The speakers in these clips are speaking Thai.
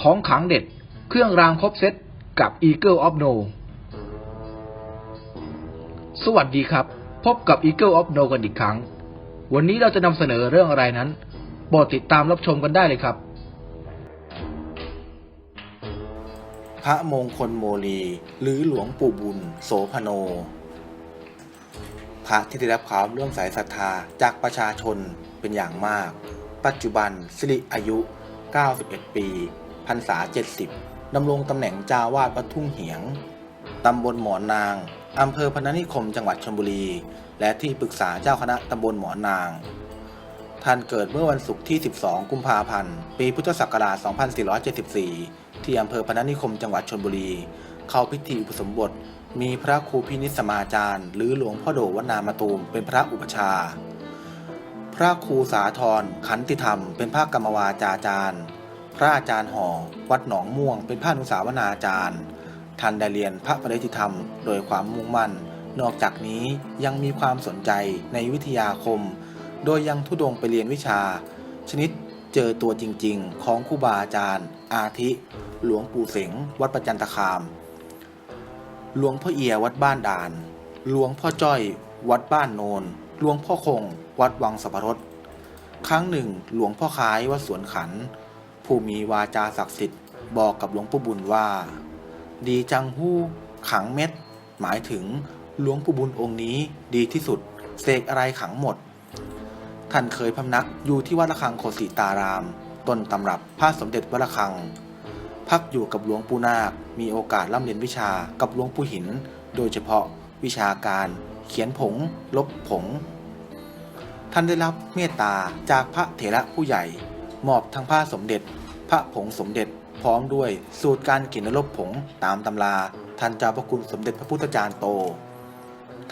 ของขังเด็ด เครื่องรางครบเซตกับ Eagle of No สวัสดีครับ พบกับ Eagle of No กันอีกครั้ง วันนี้เราจะนำเสนอเรื่องอะไรนั้นโปรดติดตามรับชมกันได้เลยครับ พระมงคลโมลี หรือหลวงปู่บุญ โสพโน พระที่ได้รับความเลื่อมใสศรัทธาจากประชาชนเป็นอย่างมาก ปัจจุบันสิริอายุ 91 ปี รรษา 70ดำรงตำแหน่งเจ้าวาดวัดทุ่งเหียงตำบลหมอนนางอำเภอพนัสนิคมจังหวัดชลบุรี และที่ปรึกษาเจ้าคณะตำบลหมอนาง ท่านเกิดเมื่อวันศุกร์ที่ 12 กุมภาพันธ์ ปีพุทธศักราช 2474 ที่อำเภอพนัสนิคมจังหวัดชลบุรี เข้าพิธีอุปสมบท มีพระครูพินิจสมาจารย์ หรือหลวงพ่อโดวัดนามาตูมเป็นพระอุปชา พระครูสาธรขันติธรรม เป็นพระกรรมวาจาจารย์ พระอาจารย์ห่อวัดหนองม่วง เป็นพระนุสาวนาจารย์ ท่านได้เรียนพระปริยติธรรม โดยความมุ่งมั่น นอกจากนี้ยังมีความสนใจในวิทยาคม โดยยังทุดงไปเรียนวิชา ชนิดเจอตัวจริงๆ ของครูบาอาจารย์ อาทิ หลวงปู่เสงวัดประจันตคาม หลวงพ่อเอียวัดบ้านด่าน หลวงพ่อจ้อยวัดบ้านโนน หลวงพ่อคง วัดวังสัพพรสครั้งหนึ่ง หลวงพ่อคล้ายวัดสวนขัน ผู้มีวาจาศักดิ์สิทธิ์บอกกับหลวงปู่บุญว่า ดีจังหู้ขังเม็ด หมายถึงหลวงปู่บุญองค์นี้ดีที่สุดเสกอะไรขังหมด ท่านเคยพำนักอยู่ที่วัดระฆังโคสิตาราม ต้นตำรับพระสมเด็จวัดระฆัง พักอยู่กับหลวงปู่นาค มีโอกาสร่ำเรียนวิชากับหลวงปู่หิน โดยเฉพาะวิชาการ เขียนผง ลบผง ท่านได้รับเมตตาจากพระเถระผู้ใหญ่ มอบทั้งผ้าสมเด็จ พระผงสมเด็จ พร้อมด้วยสูตรการเขียนลบผงตามตำราท่านเจ้าพระคุณสมเด็จพระพุทธจารย์โต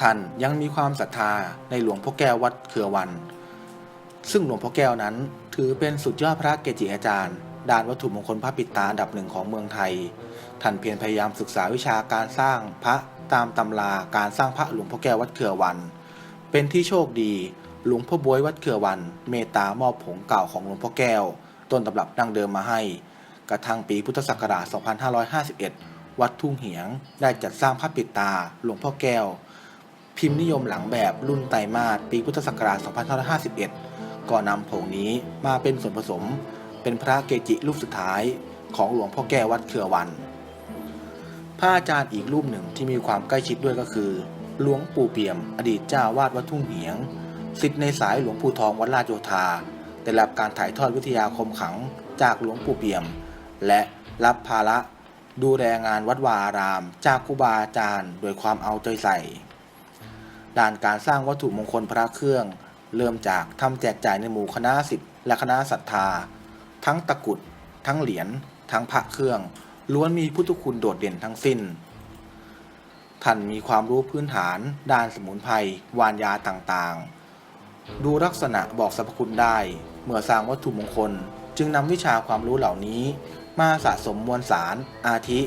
ท่านยังมีความศรัทธาในหลวงพ่อแก้ววัดเขือวัน ซึ่งหลวงพ่อแก้วนั้นถือเป็นสุดยอดพระเกจิอาจารย์ ด้านวัตถุมงคลพระปิดตาอันดับหนึ่งของเมืองไทย ท่านเพียรพยายามศึกษาวิชาการสร้างพระตามตำราการสร้างพระหลวงพ่อแก้ววัดเขือวัน เป็นที่โชคดีหลวงพ่อบวยวัดเขือวัน เมตตามอบผงเก่าของหลวงพ่อแก้ว ต้นตำรับดั้งเดิมมาให้ กระทั่งปีพุทธศักราช 2551 วัดทุ่งเหียงได้จัดสร้างพระปิดตาหลวงพ่อแก้ว พิมพ์นิยมหลังแบบรุ่นไตรมาสปีพุทธศักราช 2551 ก็นำผงนี้มาเป็นส่วนผสม เป็นพระเกจิรูปสุดท้ายของหลวงพ่อแก้ววัดเขือวัน พระอาจารย์อีกรูปหนึ่งที่มีความใกล้ชิดด้วยก็คือ หลวงปู่เปี่ยม อดีตเจ้าวาดวัดทุ่งเหียงสิทธิ์ในสายหลวงปู่ทองวัดราชโยธา ได้รับการถ่ายทอดวิทยาคมขังจากหลวงปู่เปี่ยม และรับภาระดูแลงานวัดวาอาราม จากครูบาอาจารย์โดยความเอาใจใส่ ด้านการสร้างวัตถุมงคลพระเครื่อง เริ่มจากทำแจกจ่ายในหมู่คณะสิทธิ์และคณะศรัทธา ทั้งตะกุด ทั้งเหรียญทั้งพระเครื่อง ล้วนมีพุทธคุณโดดเด่นทั้งสิ้น ท่านมีความรู้พื้นฐาน ด้านสมุนไพรวานยาต่างๆ ดูลักษณะบอกสรรพคุณได้ เมื่อสร้างวัตถุมงคล จึงนำวิชาความรู้เหล่านี้ มาสะสมมวลสาร อาทิ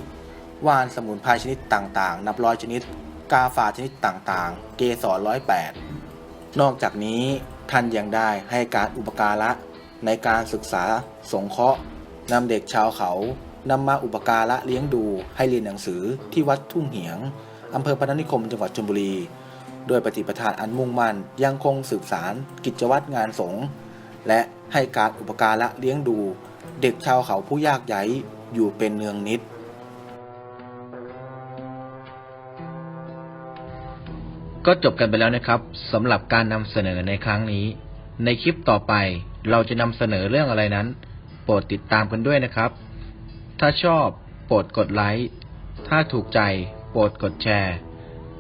ว่านสมุนไพรชนิดต่างๆ นับร้อยชนิด กาฝาชนิดต่างๆ เกสรร้อยแปดนอกจากนี้ท่านยังได้ให้การอุปการะในการศึกษาสงเคราะห์นำเด็กชาวเขานำมาอุปการะเลี้ยงดูให้เรียนหนังสือที่วัดทุ่งเหียงอำเภอพนัสนิคมจังหวัดชลบุรี โดยปฏิปทานอันมุ่งมั่นยังคงสืบสาร กิจวัตรงานสงฆ์และให้การอุปการะเลี้ยงดู เด็กชาวเขาผู้ยากไร้อยู่เป็นเนืองนิด ก็จบกันไปแล้วนะครับสำหรับการนำเสนอในครั้งนี้ ในคลิปต่อไปเราจะนำเสนอเรื่องอะไรนั้น โปรดติดตามกันด้วยนะครับ ถ้าชอบโปรดกดไลค์ ถ้าถูกใจโปรดกดแชร์